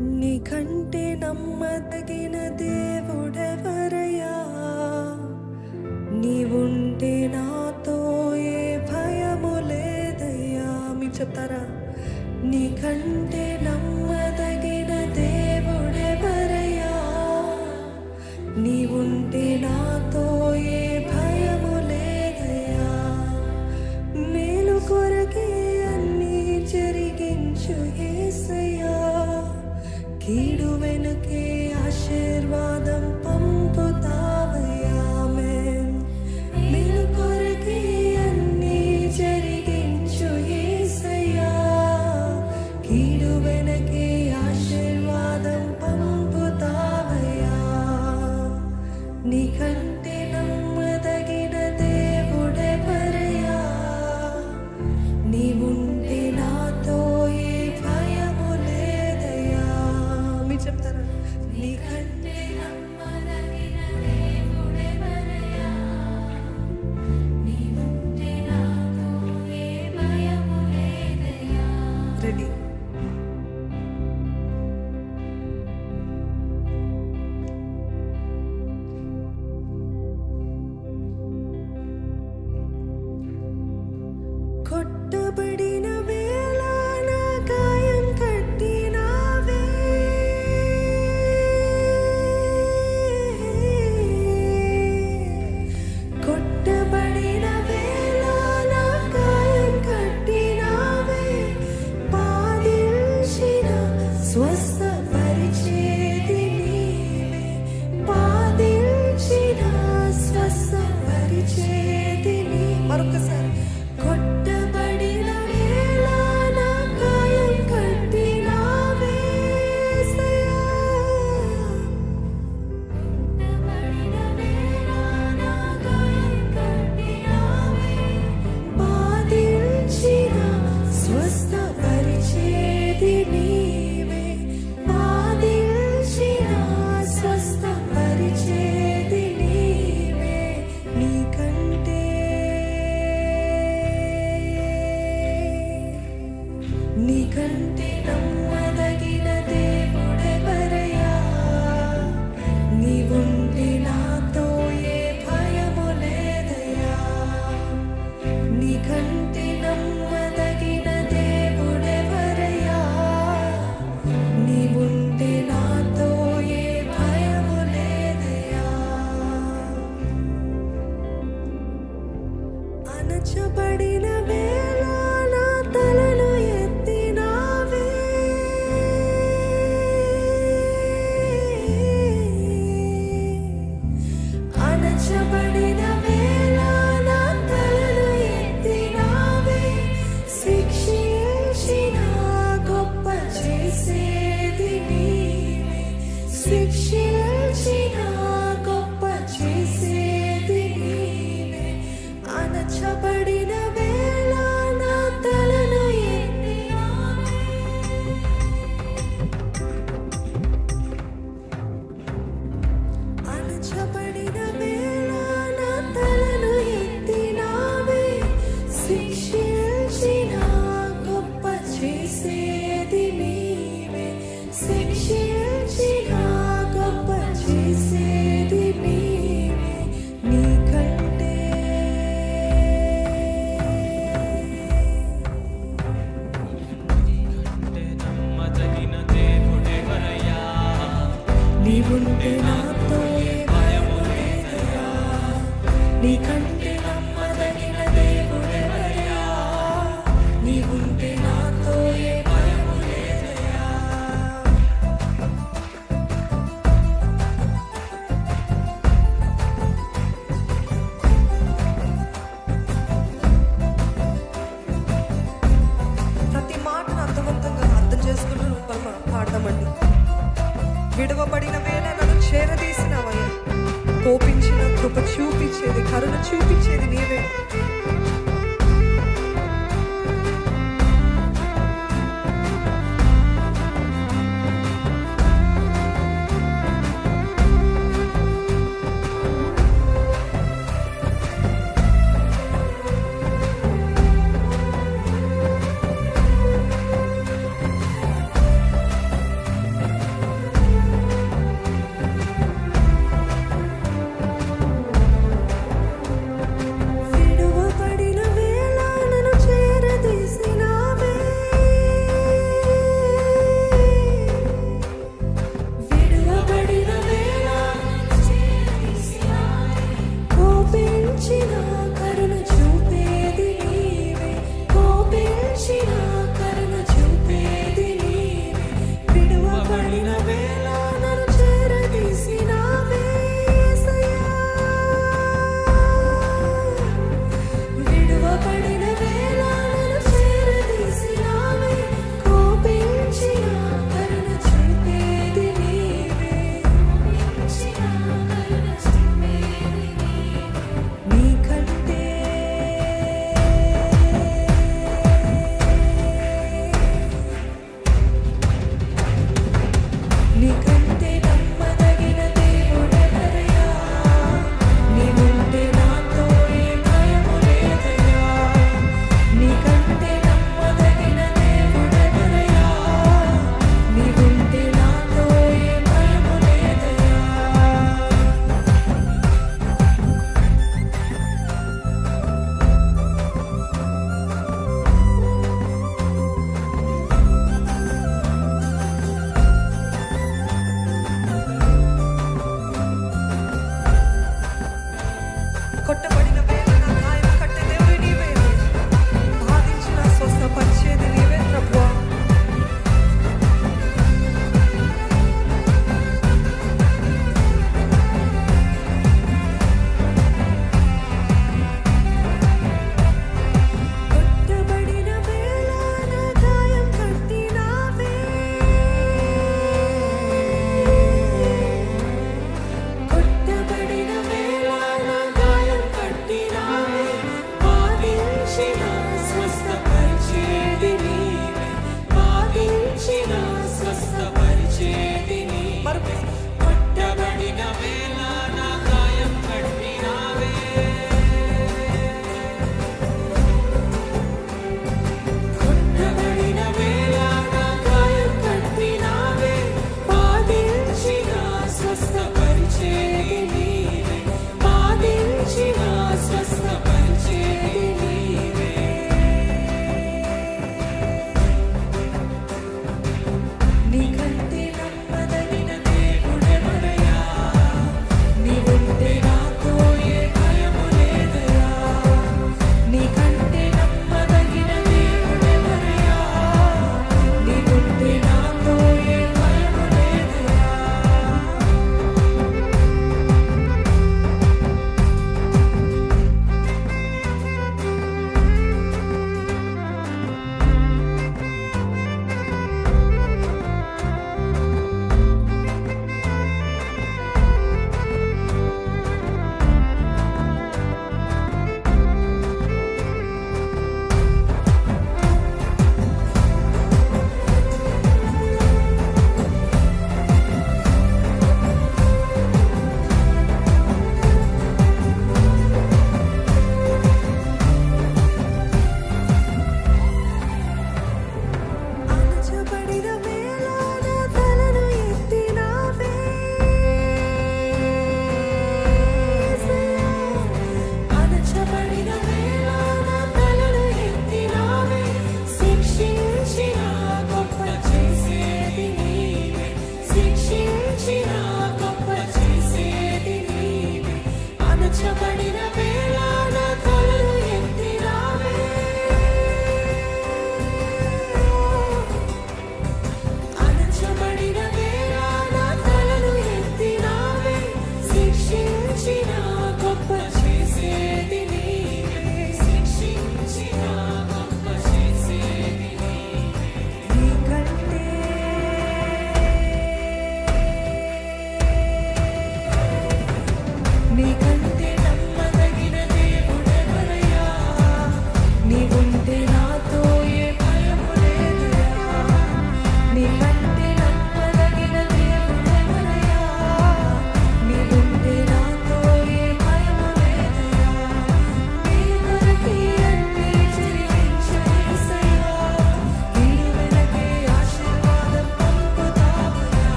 నీకంటే నమ్మదగిన దేవుడెవరయ్యా? నీవుంటే నాతో ఏ భయము లేదయ్యా? మీరు చెప్తారా? నీకంటే నమ్మదగిన దేవుడెవరయ్యా? నీవుంటే నాతో నీవుంటే నాతో ఏ భయము లేదయా నీ కంటే